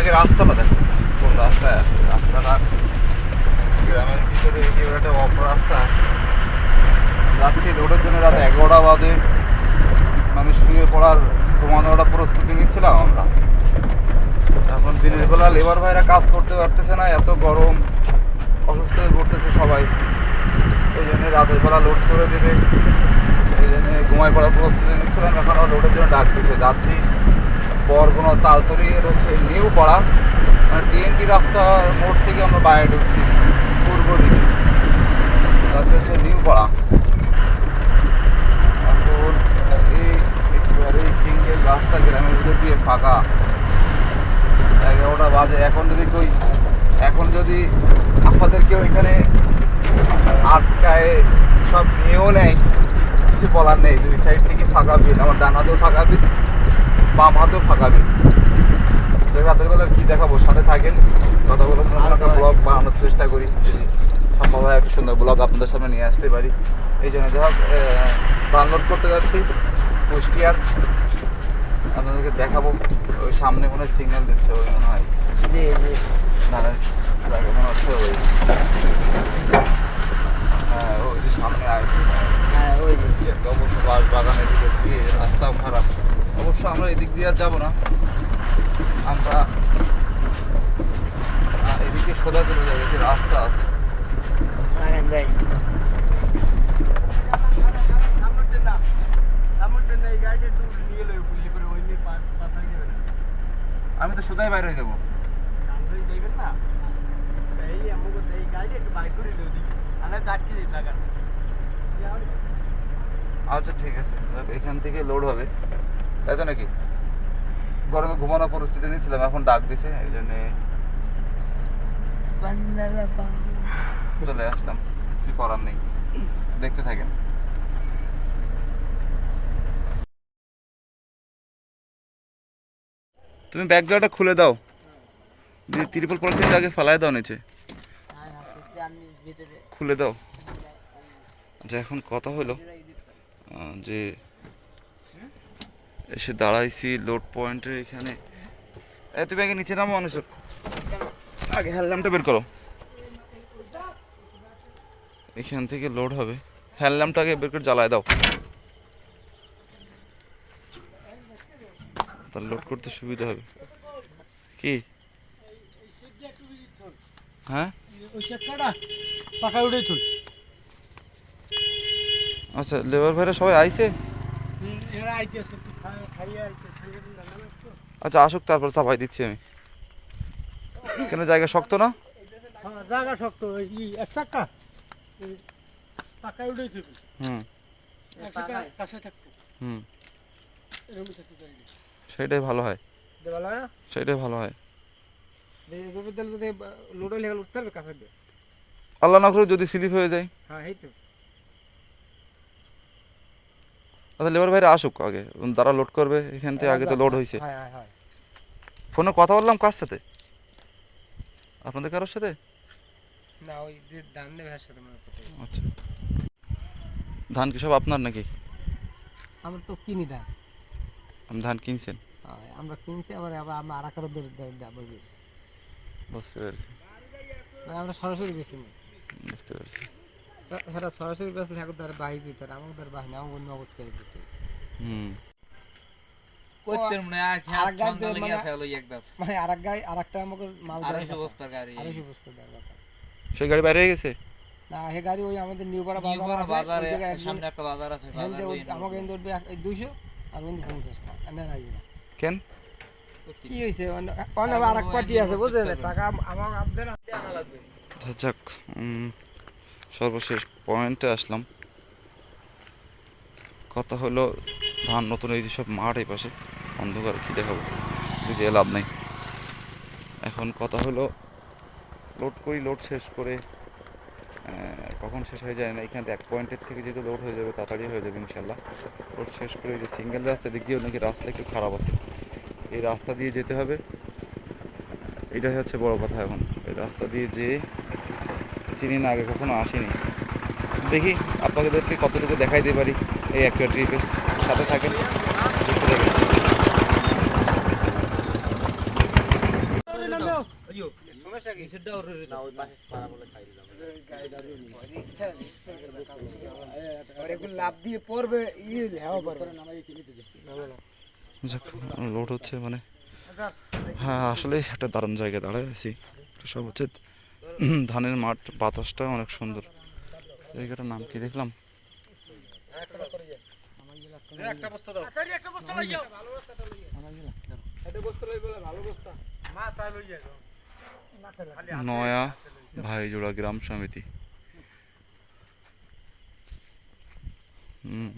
আগে রাস্তাটা দেখো। কোন রাস্তায় আছে? রাস্তাটা গ্রামের ভিতরে একটা অফ রাস্তা। যাচ্ছি রোডের জন্য রাত এগারোটা বাজে। মানে শুয়ে পড়ার ঘুমানোটা প্রস্তুতি নিচ্ছিলাম আমরা। এখন দিনের বেলা লেবার ভাইরা কাজ করতে পারতেছে না, এত গরম, অসুস্থ হয়ে পড়তেছে সবাই। ওই জন্য রাতের বেলা লোড করে দেবে। এই জন্য ঘুমায় পড়ার প্রস্তুতি নিচ্ছিলাম, এখন আবার লোডের জন্য ডাক দিচ্ছে যাচ্ছি। পর কোনো তালতলি হচ্ছে নিউ পাড়া। মানে টিএনটি রাস্তার মোড় থেকে আমরা বাইরে ঢুকছি, পূর্ব দিকে। যাচ্ছে হচ্ছে নিউ পাড়া। এখন এই একেবারে সিঙ্গেল রাস্তা গ্রামের ভিতর দিয়ে ফাঁকা। এগারোটা বাজে। এখন যদি কই, এখন যদি আপনাদেরকে ওইখানে আটকায়, সব নিয়েও নেয়, কিছু বলার নেই। দুই সাইড থেকে ফাঁকা বিল, আমার ডান হাতেও ফাঁকা বিল বাম হাতেও ফাঁকা বিল তো রাতের বেলা কী দেখাবো? সাথে থাকেন আমরা একটা ব্লগ বানানোর চেষ্টা করি। সম্ভব হয় একটা সুন্দর ব্লগ আপনাদের সামনে নিয়ে আসতে পারি। এই জন্য যাই হোক ডাউনলোড করতে যাচ্ছি কুষ্টিয়ার। আপনাদেরকে দেখাবো। ওই সামনে মনে হয় সিগন্যাল দিচ্ছে ওই মনে হয়। জি জি। দাঁড়ান মনে হচ্ছে ওই। হ্যাঁ ওই যে সামনে আসছে হ্যাঁ ওই যে। অবশ্য বাস বাগানের দিকে রাস্তাও খারাপ। অবশ্য আমরা এদিক দিয়ে আর যাব না। আমরা এদিকে সোজা চলে যাব যে রাস্তা আছে। আমি তো সোজাই বাইরে যাব। আচ্ছা ঠিক আছে। এখান থেকে লোড হবে। তাই তো নাকি? গরমে ঘুমানোর পরিস্থিতি নিচ্ছিলাম, এখন ডাক দিছে, এই জন্যে চলে আসলাম, কিছু করার নেই, দেখতে থাকেন। তুমি ব্যাকগ্রাউন্ডটা খুলে দাও, যে ত্রিপল পলিথিনটা আগে ফেলায় দাও নিচে। খুলে দাও। আচ্ছা এখন কথা হলো যে এসে দাঁড়াইছি লোড পয়েন্টের এখানে। এ, তুমি আগে নিচে নামো মানুষ আগে হ্যান্ডলামটা বের করো। এখান থেকে লোড হবে। হ্যান্ডলামটা আগে বের করে জ্বালায় দাও। তাহলে লোড করতে সুবিধা হবে। কি? হ্যাঁ? আচ্ছা লেবার ভাইরা সবাই আইছে? আচ্ছা আসুক তারপর চাপাই দিচ্ছি আমি। কেন জায়গা শক্ত না? হ্যাঁ জায়গা শক্ত এক চাক্কা। হুম। কাছে থাকতো। হুম। সেটাই ভালো হয়। দেওয়া লাগে সেটাই ভালো হয়। আল্লাহ না করে যদি স্লিপ হয়ে যায়। হ্যাঁ এই তো। আচ্ছা লেবার ভাইরা আসুক আগে তারা লোড করবে এখান থেকে আগে তো লোড হয়েছে হ্যাঁ হ্যাঁ হ্যাঁ। ফোনে কথা বললাম কার সাথে? আপনাদের কারোর সাথে? না ওই যে সাথে আচ্ছা। ধান কি সব আপনার নাকি? আমরা তো কিনি দান আপনি ধান কিনছেন? আমরা কিনছি আবার আবার আমরা আর বেশি বুঝতে পেরেছি। মানে আমরা সরাসরি বেশি না। বুঝতে পেরেছি। সেটা সরাসরি বেশি ঠাকুর দ্বারা বাহি দিতে আর আমাদের বাহিনী আমাকে নগদ করে দিতে হুম। মনে আর মানে- একদম মানে আর এক গাড়ি আমাকে মাল আড়াইশো বস্তার গাড়ি। আড়াইশো বস্তা দেওয়ার সেই গাড়ি বাইরে হয়ে গেছে? না সে গাড়ি ওই আমাদের নিউপাড়া বাজার বাজারে সামনে একটা বাজার আছে হেন বাজার দিয়ে ওই ওই- আমাকে এনে উঠবে দুইশো আমি এনে পঞ্চাশটা না না। কেন? কি পার্টি আছে বুঝলেন? টাকা আমার যাক উম, সর্বশেষ পয়েন্টে আসলাম। কথা হলো, ধান নতুন এই যে সব মাঠ এই পাশে, অন্ধকার, কী দেখাবো? বুঝে লাভ নেই। এখন কথা হলো লোড করি লোড শেষ করে কখন শেষ হয়ে যায় না। এখান এক পয়েন্টের থেকে যেহেতু লোড হয়ে যাবে, তাড়াতাড়ি হয়ে যাবে ইনশাল্লাহ লোড শেষ করে যে সিঙ্গেল রাস্তা দিক দিয়েও নাকি রাস্তা একটু খারাপ আছে। এই রাস্তা দিয়ে যেতে হবে। এটাই হচ্ছে বড় কথা এখন। এই রাস্তা দিয়ে যেয়ে চিনি না, আগে কখনো আসিনি। দেখি আপনাদেরকে কতটুকু দেখাই দিতে পারি এই একটা ট্রিপে সাথে থাকেন লোড হচ্ছে মানে। হ্যাঁ আসলে একটা দারুণ জায়গায় দাঁড়ায় আছি। সব হচ্ছে ধানের মাঠ, বাতাসটা অনেক সুন্দর। জায়গাটার নাম কি দেখলাম? নয়া ভাইজোড়া গ্রাম সমিতি। হুম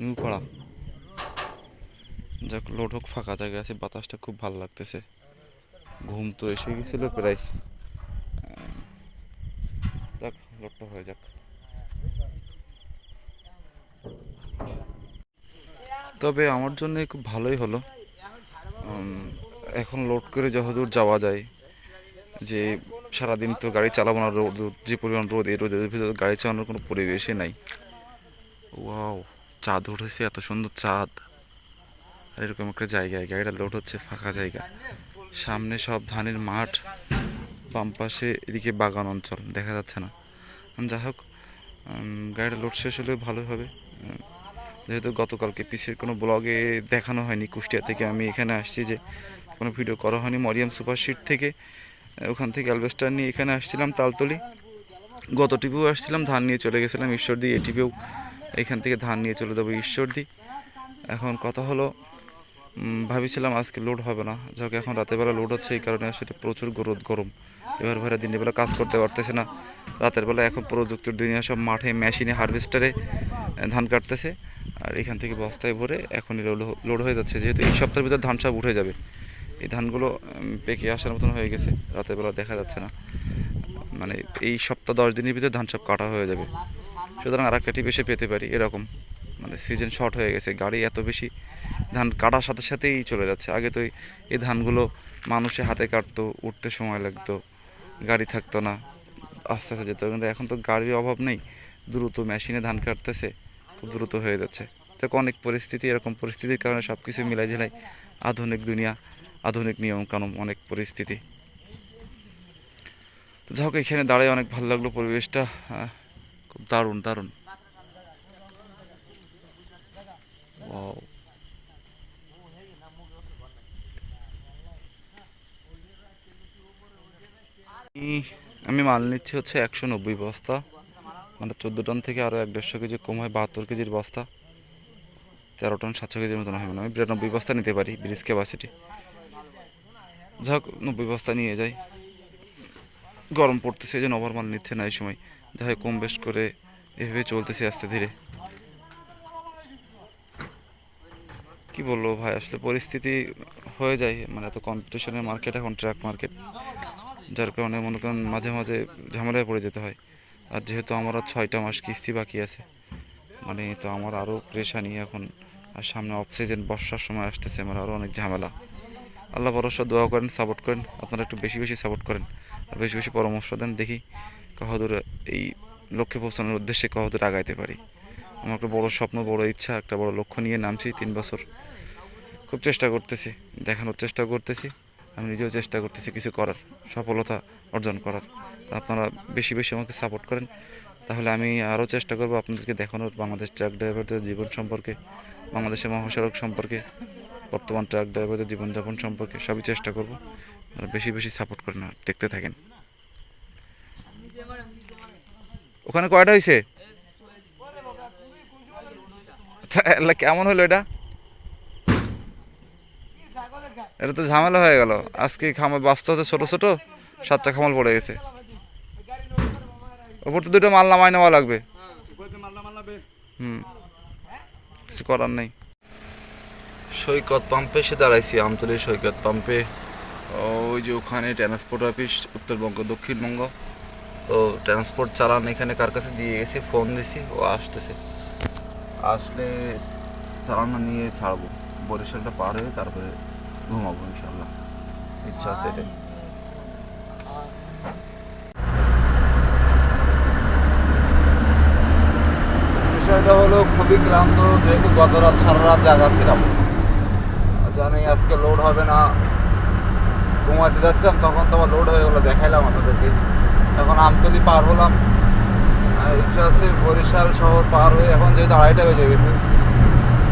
নিউপাড়া যাক, লোড হোক, ফাঁকা জায়গা আছে, বাতাসটা খুব ভালো লাগতেছে। ঘুম তো এসে গেছিল প্রায় যাক লোডটা হয়ে যাক। তবে আমার জন্য খুব ভালোই হলো। এখন লোড করে যতদূর যাওয়া যায়, যে সারাদিন তো গাড়ি চালাবো না, রোদ, যে পরিমাণ রোদ, এই রোদের ভিতরে গাড়ি চালানোর কোনো পরিবেশই নাই। ওয়াও, চাঁদ উঠেছে, এত সুন্দর চাঁদ। এরকম একটা জায়গায়, গাড়িটা লোড হচ্ছে, ফাঁকা জায়গা। সামনে সব ধানের মাঠ, বাম পাশে এদিকে বাগান অঞ্চল, দেখা যাচ্ছে না। যাই হোক গাড়িটা লোড শেষ হলে ভালো হবে। যেহেতু গতকালকে পিসের কোনো ব্লগে দেখানো হয়নি কুষ্টিয়া থেকে, আমি এখানে আসছি যে কোনো ভিডিও করা হয়নি। মরিয়াম সুপার শিট থেকে ওখান থেকে অ্যালবেস্টার নিয়ে এখানে আসছিলাম তালতলি। গত টিভিও আসছিলাম, ধান নিয়ে চলে গেছিলাম ঈশ্বরদী। এ টিভিও এখান থেকে ধান নিয়ে চলে যাব ঈশ্বরদী। এখন কথা হলো ভাবছিলাম আজকে লোড হবে না। যাক এখন রাতের বেলা লোড হচ্ছে, এই কারণে আসলে প্রচুর রোদ গরম। এবার ভাইরা দিনের বেলা কাজ করতে পারতেছে না। রাতের বেলা এখন প্রযুক্তির দুনিয়া সব মাঠে, মেশিনে, হারভেস্টারে ধান কাটতেছে। আর এখান থেকে বস্তায় ভরে এখনই লোড লোড হয়ে যাচ্ছে। যেহেতু এই সপ্তাহের ভিতর ধান সব উঠে যাবে। এই ধানগুলো পেকে আসার মতন হয়ে গেছে। রাতের বেলা দেখা যাচ্ছে না। মানে এই সপ্তাহ দশ দিনের ভিতরে ধান সব কাটা হয়ে যাবে। সুতরাং আর একটা টিপ এসে পেতে পারি, এরকম। মানে সিজন শর্ট হয়ে গেছে। গাড়ি এত বেশি ধান কাটার সাথে সাথেই চলে যাচ্ছে। আগে তো এই- ধানগুলো মানুষে হাতে কাটতো, উঠতে সময় লাগতো, গাড়ি থাকতো না, আস্তে আস্তে যেত। কিন্তু এখন তো গাড়ির অভাব নেই, দ্রুত মেশিনে ধান কাটতেছে, খুব দ্রুত হয়ে যাচ্ছে। তো অনেক পরিস্থিতি, এরকম পরিস্থিতির কারণে সব কিছু মিলাই ঝেলাই আধুনিক দুনিয়া, আধুনিক নিয়ম কানুন অনেক পরিস্থিতি। তো যাই হোক, এখানে দাঁড়ায় অনেক ভালো লাগল পরিবেশটা। খুব দারুণ দারুণ Wow. এই- আমি মাল নিচ্ছি হচ্ছে একশো নব্বই বস্তা। মানে চোদ্দ টন থেকে আরও এক দেড়শো কেজি কম হয়, বাহাত্তর কেজির বস্তা। তেরো টন, সাতশো কেজির মতন হয়। মানে আমি বিরানব্বই বস্তা নিতে পারি, ব্রিজ ক্যাপাসিটি যাই হোক নব্বই বস্তা নিয়ে যাই। গরম পড়তেছে, এই জন্য ওভার মাল নিচ্ছে না এই সময়। যাই কম বেশ করে এভাবে চলতেছে আস্তে ধীরে। কি বলব ভাই, আসলে পরিস্থিতি হয়ে যায়। মানে এত কম্পিটিশনের মার্কেট এখন ট্র্যাক মার্কেট যার কারণে মনে করেন মাঝে মাঝে ঝামেলায় পড়ে যেতে হয়। আর যেহেতু আমার আর ছয়টা মাস কিস্তি বাকি আছে মানে তো আমার আরও প্রেশানি এখন আর সামনে অফ সিজন বর্ষার সময় আসতেছে, আমার আরও অনেক ঝামেলা। আল্লাহ ভরসা, দোয়া করেন সাপোর্ট করেন, আপনারা একটু বেশি বেশি সাপোর্ট করেন। আর বেশি বেশি পরামর্শ দেন, দেখি কহদূর এই লক্ষ্যে পৌঁছানোর উদ্দেশ্যে কহদূর আগাইতে পারি। আমার একটা বড় স্বপ্ন, বড় ইচ্ছা, একটা বড় লক্ষ্য নিয়ে নামছি তিন বছর। খুব চেষ্টা করতেছি, দেখানোর চেষ্টা করতেছি, আমি নিজেও চেষ্টা করতেছি কিছু করার। সফলতা অর্জন করার। আপনারা বেশি বেশি আমাকে সাপোর্ট করেন। তাহলে আমি আরও চেষ্টা করব আপনাদেরকে দেখানোর বাংলাদেশ ট্রাক ড্রাইভারদের জীবন সম্পর্কে, বাংলাদেশের মহাসড়ক সম্পর্কে, বর্তমান ট্রাক ড্রাইভারদের জীবনযাপন সম্পর্কে সবই চেষ্টা করব। বেশি বেশি সাপোর্ট করেন আর দেখতে থাকেন। ওখানে কয়টা হয়েছে তাহলে কেমন হলো এটা? এটা তো ঝামেলা হয়ে গেল। আজকে খামার বাঁচতে হচ্ছে ছোটো ছোটো, সাতটা খামাল পড়ে গেছে। ওপর তো দুটো মাল নামাই নেওয়া লাগবে। হুম, কিছু করার নেই। সৈকত পাম্পে এসে দাঁড়াইছি, আমতলী সৈকত পাম্পে। ওই যে ওখানে ট্রান্সপোর্ট অফিস উত্তরবঙ্গ, দক্ষিণবঙ্গ। তো ট্রান্সপোর্ট চালান এখানে কার কাছে দিয়ে গেছি? ফোন দিছি, ও আসতেছে। আসলে চালানো নিয়ে ছাড়বো। বরিশালটা পার হয়ে তারপরে ঘুমাবো ইনশাল্লাহ ইচ্ছা আছে এটাই। বিষয়টা হলো, খুবই ক্লান্ত, যেহেতু গত রাত সারা রাত জাগা ছিলাম। জানি আজকে লোড হবে না। ঘুমাতে যাচ্ছিলাম, তখন তো আমার লোড হয়ে গেলো, দেখাইলাম আপনাদেরকে। এখন আমতলি পার হলাম। ইচ্ছা আছে বরিশাল শহর পার হয়ে, এখন যেহেতু আড়াইটা বেজে গেছে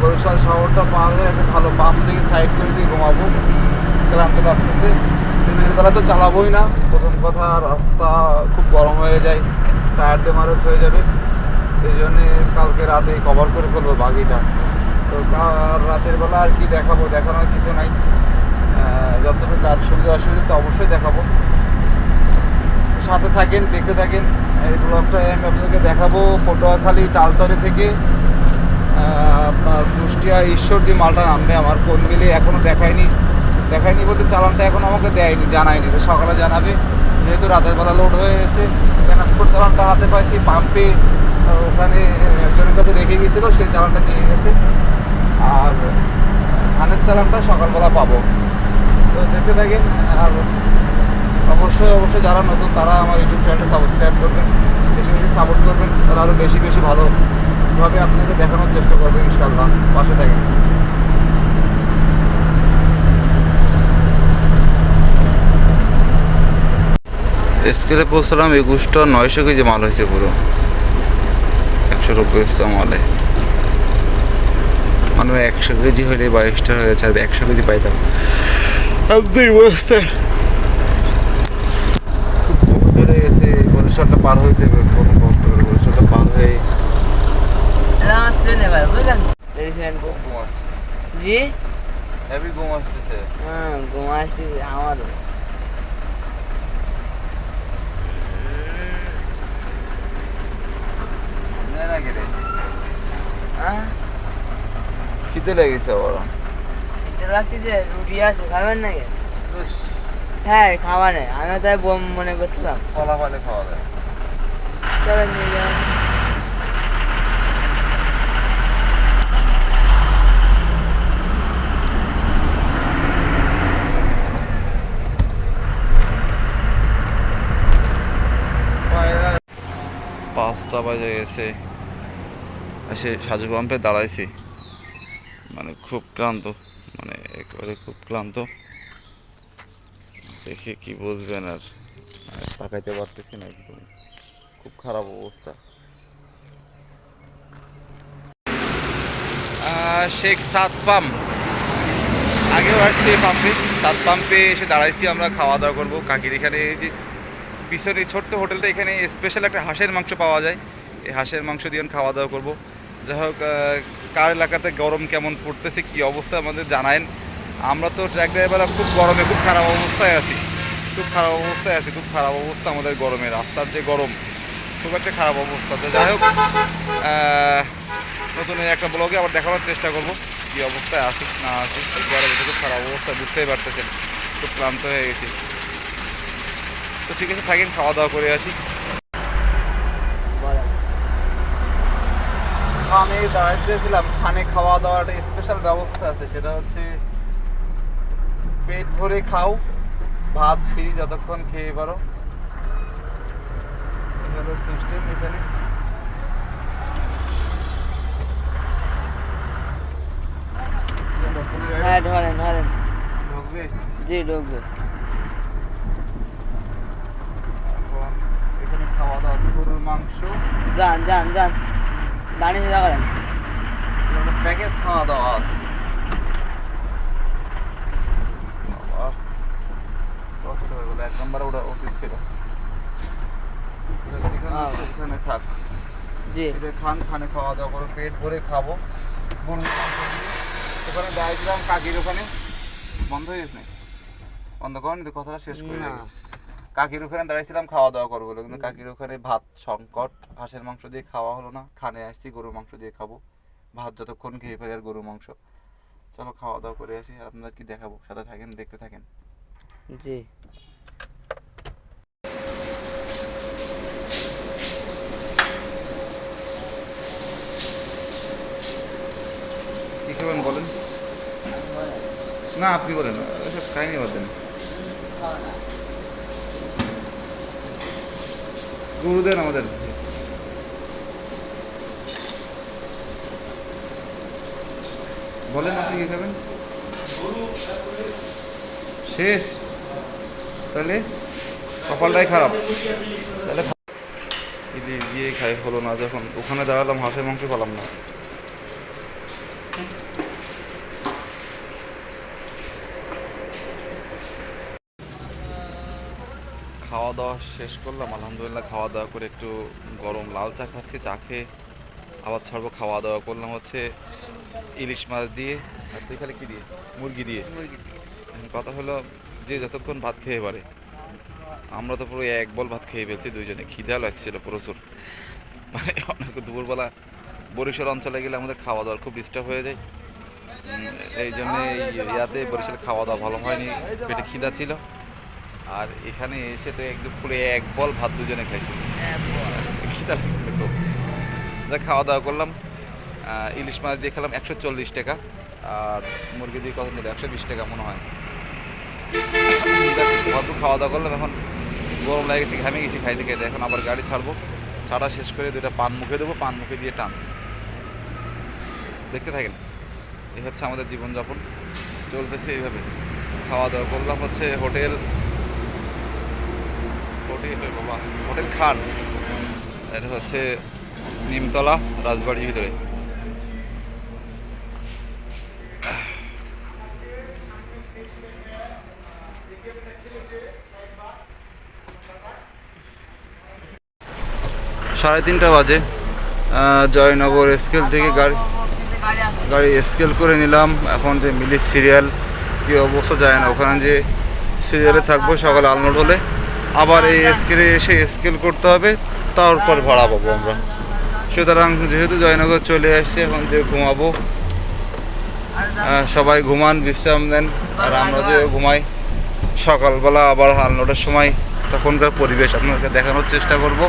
বরিশাল শহরটা পার হয়ে একটা ভালো। পাম্প দিকে সাইড করে দিয়ে ঘুমাবো। ক্লান্ত লাগতেছে। দিনের বেলা তো চালাবোই না। প্রথম কথা, রাস্তা খুব গরম হয়ে যায়। টায়ার ডেমারেজ হয়ে যাবে। সেই জন্যে কালকে রাতে কভার করে ফেলব বাগিটা তো রাতের বেলা আর কি দেখাবো? দেখানোর কিছু নাই। যতটুকু কাজ সুবিধা অসুবিধা, তো অবশ্যই দেখাবো। সাথে থাকেন, দেখতে থাকেন। এই ব্লগটা আমি আপনাদেরকে দেখাবো পটুয়াখালী তালতরে থেকে। কুষ্টিয়া ঈশ্বর দিয়ে মালটা নামবে আমার। কোন মিলে এখনও দেখায়নি। দেখায়নি বলতে চালানটা এখন আমাকে দেয়নি, জানায়নি। সকালে জানাবে। যেহেতু রাতের বেলা লোড হয়ে গেছে ট্রান্সপোর্ট চালানটা হাতে পাইছি পাম্পে ওখানে একজনের কাছে রেখে গেছিল সেই চালানটা নিয়ে গেছে। আর ধানের চালানটা সকালবেলা পাবো। তো দেখতে থাকেন, আর অবশ্যই অবশ্যই যারা নতুন, তারা আমার ইউটিউব চ্যানেলটা সাবস্ক্রাইব করবেন, বেশি বেশি সাপোর্ট করবেন তারা আরও বেশি বেশি ভালোভাবে আপনাকে দেখানোর চেষ্টা করবেন ইনশাল্লাহ পাশে থাকেন। স্কেলে পৌঁছলাম একুশটা নয়শো কেজি মাল হয়েছে পুরো। একশো রুপিসটা মালে। মানে একশো কেজি হলে বাইশটা হয়েছে আর একশো কেজি পাইতাম। আর দুই বস্তা। ধরে গেছে বরিশালটা পার হইতে হবে কোনো কষ্ট করে বরিশালটা পার হয়ে আমার ট্রেনে ভাই বুঝলেন রেস্টুরেন্ট জি? হেভি ঘুম আসতেছে। হ্যাঁ ঘুম আসতেছে আমারও। খিদে। লেগেছে আবার। এটা লাগতেছে রুটি আছে খাবেন নাকি? হ্যাঁ খাওয়া নেই আমি তাই বোম মনে করছিলাম। কলা পালে খাওয়া যায়। চলেন নিয়ে যান পাঁচটা বাজে গেছে। এসে সাজু পাম্পে দাঁড়াইছি। মানে খুব ক্লান্ত মানে একেবারে খুব ক্লান্ত। দেখে কি বুঝবেন আর আর তাকাইতে পারতেছি না একদম খুব খারাপ অবস্থা। শেখ সাত পাম্প। আগেও আসছি পাম্পে। সাত পাম্পে এসে দাঁড়াইছি, আমরা খাওয়া দাওয়া করব। কাকির এখানে পিছনে ছোট্ট হোটেলটা এখানে স্পেশাল একটা হাঁসের মাংস পাওয়া যায়। এই হাঁসের মাংস দিয়ে খাওয়া দাওয়া করব। যাই হোক কার এলাকাতে গরম কেমন পড়তেছে, কি অবস্থা আমাদের জানায়েন। আমরা তো ট্র্যাক ড্রাইভাররা খুব গরমে খুব খারাপ অবস্থায় আছি। খুব খারাপ অবস্থায় আছি, খুব খারাপ অবস্থা আমাদের গরমে, রাস্তার যে গরম, খুব একটা খারাপ অবস্থা। তো যাই হোক নতুন একটা ব্লগে আবার দেখানোর চেষ্টা করব, কি অবস্থায় আছি, না আছি। গরমে খুব খারাপ অবস্থা, বুঝতেই পারতেছেন, খুব ক্লান্ত হয়ে গেছি। তো ঠিক আছে থাকেন খাওয়া দাওয়া করে আসি। বলেন আমি দাঁড়াইতেছিলাম খানে খাওয়া দাওয়ার একটা স্পেশাল ব্যবস্থা আছে সেটা হচ্ছে পেট ভরে খাও ভাত ফ্রি যতক্ষণ খেয়ে পারো। সিস্টেম এখানে। হ্যাঁ ধরেন। ঢুকবে? জি ঢুকবে এখন এখানে খাওয়া দাওয়া আছে গরুর মাংস যান যান যান দাঁড়িয়ে যা করেন প্যাকেজ খাওয়া দাওয়া আছে হয়ে এক নম্বরে ওটা উচিত ছিল এখানে- হ্যাঁ। থাক জি এটা খান খানে খাওয়া দাওয়া করে পেট ভরে খাব। ওখানে ডায়াগ্রাম কাকির ওখানে বন্ধ হয়ে গেছে বন্ধ করেন কথাটা শেষ করে। কাকির ওখানে দাঁড়াইছিলাম খাওয়া দাওয়া করব বলে। কিন্তু কাকির ওখানে ভাত সংকট হাঁসের মাংস দিয়ে খাওয়া হলো না। খানে আসছি গরুর মাংস দিয়ে খাব। ভাত যতক্ষণ খেয়ে ফেলে আর গরুর মাংস। চলো খাওয়া দাওয়া করে আসি আপনারা কি দেখাবো? সাথে থাকেন দেখতে থাকেন। জি। কি খাবেন বলেন? না আপনি বলেন। এসব কাহিনি বাদ দেন। গরু দেন আমাদের। বলেন আপনি কি খাবেন? শেষ। তাহলে কপালটাই খারাপ। তাহলে খাই হলো না, যখন ওখানে দাঁড়ালাম, হাঁসের মাংস পালাম না খাওয়া দাওয়া শেষ করলাম আলহামদুলিল্লাহ খাওয়া দাওয়া করে একটু গরম লাল চা খাচ্ছি চা খেয়ে আবার ছাড়বো খাওয়া দাওয়া করলাম হচ্ছে ইলিশ মাছ দিয়ে আর তুই খালি কী দিয়ে? মুরগি দিয়ে। এখন কথা হলো যে যতক্ষণ ভাত খেয়ে পারে। আমরা তো পুরো এক বল ভাত খেয়ে ফেলছি দুইজনে খিদা লাগছিল প্রচুর। মানে অনেক দুপুরবেলা বরিশাল অঞ্চলে গেলে আমাদের খাওয়া দাওয়ার খুব ডিস্টার্ব হয়ে যায়। এই জন্য এই ইয়াতে বরিশালে খাওয়া দাওয়া ভালো হয়নি পেটে খিদা ছিল। আর এখানে এসে তো একদম পুরো এক বল ভাত দুজনে খাইছি। খিদা লাগছিল খুব খাওয়া দাওয়া করলাম। ইলিশ মাছ দিয়ে খেলাম একশো চল্লিশ টাকা। আর মুরগি দিয়ে কত নিল একশো বিশ টাকা মনে হয়। ভরপুর খাওয়া দাওয়া করলাম এখন গরম লাগে গেছে ঘামে গেছি খাইতে খাইতে এখন আবার গাড়ি ছাড়বো। ছাড়া শেষ করে দুটা পান মুখে দেবো পান মুখে দিয়ে টান। দেখতে থাকেন এই হচ্ছে আমাদের জীবনযাপন। চলতেছে এইভাবে। খাওয়া দাওয়া করলাম হচ্ছে হোটেল হোটেল বাবা, হোটেল খান। এটা হচ্ছে নিমতলা, রাজবাড়ির ভিতরে। সাড়ে তিনটা বাজে। জয়নগর স্কেল থেকে গাড়ি গাড়ি স্কেল করে নিলাম। এখন যে মিলি সিরিয়াল, কী অবস্থা যায় না। ওখানে যে সিরিয়ালে থাকব সকালে আলনোড হলে। আবার এই স্কেলে এসে স্কেল করতে হবে তারপর ভাড়া পাবো আমরা। সুতরাং যেহেতু জয়নগর চলে আসছে এখন যে ঘুমাবো সবাই ঘুমান বিশ্রাম দেন আর আমরা যে ঘুমাই সকালবেলা আবার হাল নটার সময় তখনকার পরিবেশ আপনাদেরকে দেখানোর চেষ্টা করব।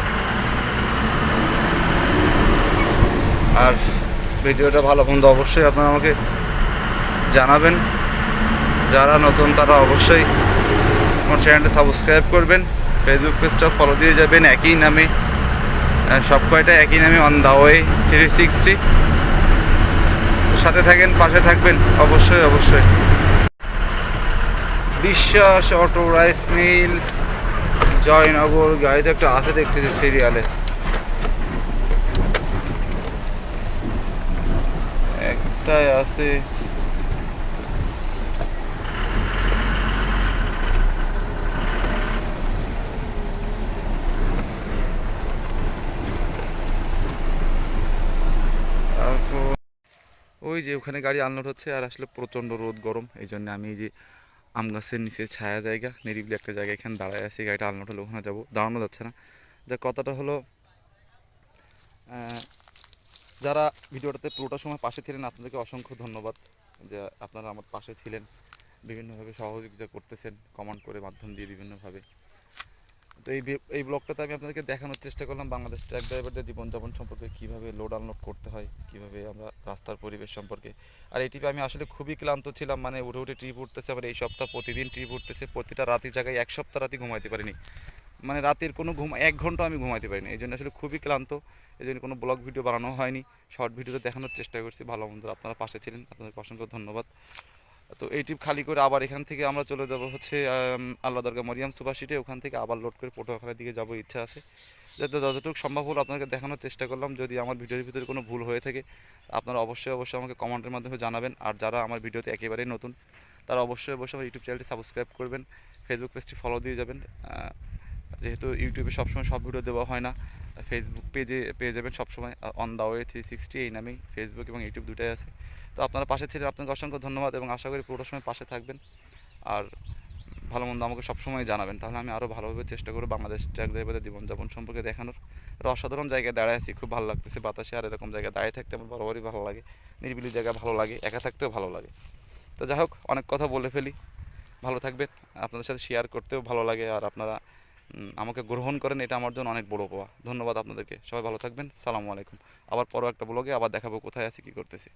আর ভিডিওটা ভালো মন্দ অবশ্যই আপনারা আমাকে জানাবেন। যারা নতুন তারা অবশ্যই আমার চ্যানেলটা সাবস্ক্রাইব করবেন। ফেসবুক পেজটা ফলো দিয়ে যাবেন। একই নামে সব কয়টা একই নামে on the way three sixty সাথে থাকেন, পাশে থাকবেন। অবশ্যই অবশ্যই। বিশ্বাস অটো রাইস মিল, জয়নগর গাড়িতে একটা আছে দেখতেছি সিরিয়ালে একটাই আছে এখন ওই যে ওখানে গাড়ি আনলোড হচ্ছে আর আসলে প্রচণ্ড রোদ, গরম। এই জন্য আমি এই যে আম গাছের নিচে ছায়া জায়গা, নিরিবিলি একটা জায়গা এখানে দাঁড়ায় আছি, গাড়িটা আনলোড হলে ওখানে যাব। দাঁড়ানো যাচ্ছে না। যা কথাটা হলো যারা ভিডিওটাতে পুরোটা সময় পাশে ছিলেন, আপনাদেরকে অসংখ্য ধন্যবাদ যে আপনারা আমার পাশে ছিলেন। বিভিন্নভাবে সহযোগিতা করতেছেন কমেন্ট করে মাধ্যম দিয়ে বিভিন্নভাবে। তো এই এই ব্লগটাতে আমি আপনাদেরকে দেখানোর চেষ্টা করলাম বাংলাদেশ ট্রাক ড্রাইভারদের জীবনযাপন সম্পর্কে কীভাবে লোড আনলোড করতে হয়, কীভাবে আমরা রাস্তার পরিবেশ সম্পর্কে। আর এই ট্রিপে আমি আসলে খুবই ক্লান্ত ছিলাম মানে উঠে উঠে ট্রিপ উঠতেছে, আবার এই সপ্তাহ প্রতিদিন ট্রিপ উঠতেছে, প্রতিটা রাতের জায়গায় এক সপ্তাহ রাতে ঘুমাইতে পারিনি। মানে রাতের কোনো ঘুম এক ঘণ্টা আমি ঘুমাইতে পারিনি, এই জন্য আসলে খুবই ক্লান্ত, এই জন্য কোনো ব্লগ ভিডিও বানানো হয়নি শর্ট ভিডিওতে দেখানোর চেষ্টা করছি। ভালো মন্দ আপনারা পাশে ছিলেন আপনাদের অসংখ্য ধন্যবাদ। তো এই ট্রিপ খালি করে আবার এখান থেকে আমরা চলে যাব হচ্ছে আল্লাহ দরগা মরিয়াম সুপার সিটে। ওখান থেকে আবার লোড করে পটুয়াখালীর দিকে যাব ইচ্ছা আছে। যাতে, যতটুকু সম্ভব হলো আপনাকে দেখানোর চেষ্টা করলাম। যদি আমার ভিডিওর ভিতরে কোনো ভুল হয়ে থাকে, আপনারা অবশ্যই অবশ্যই আমাকে কমেন্টের মাধ্যমে জানাবেন। আর যারা আমার ভিডিওতে একেবারেই নতুন, তারা অবশ্যই অবশ্যই আমার ইউটিউব চ্যানেলটি সাবস্ক্রাইব করবেন। ফেসবুক পেজটি ফলো দিয়ে যাবেন। যেহেতু ইউটিউবে সবসময় সব ভিডিও দেওয়া হয় না ফেসবুক পেজে পেয়ে যাবেন সবসময় on the way three sixty এই নামেই ফেসবুক এবং ইউটিউব দুটাই আছে। তো আপনারা পাশে ছিলেন, আপনাকে অসংখ্য ধন্যবাদ এবং আশা করি পুরোটা সময় পাশে থাকবেন। আর ভালো মন্দ আমাকে সবসময় জানাবেন, তাহলে আমি আরও ভালোভাবে চেষ্টা করব বাংলাদেশ ট্র্যাক ড্রাইভারের জীবনযাপন সম্পর্কে দেখানোর। অসাধারণ জায়গায় দাঁড়ায় আছি, খুব ভালো লাগতেছে বাতাসে, আর এরকম জায়গায় দাঁড়িয়ে থাকতে আমার বরাবরই ভালো লাগে। নিরিবিলি জায়গা ভালো লাগে, একা থাকতেও ভালো লাগে। তো যাই হোক, অনেক কথা বলে ফেলি। ভালো থাকবেন, আপনাদের সাথে শেয়ার করতেও ভালো লাগে, আর আপনারা আমাকে গ্রহণ করেন, এটা আমার জন্য অনেক বড় পাওয়া ধন্যবাদ আপনাদেরকে। সবাই ভালো থাকবেন। সালামু আলাইকুম। আবার পরও একটা ব্লগে আবার দেখাবো কোথায় আছি, কী করতেছি।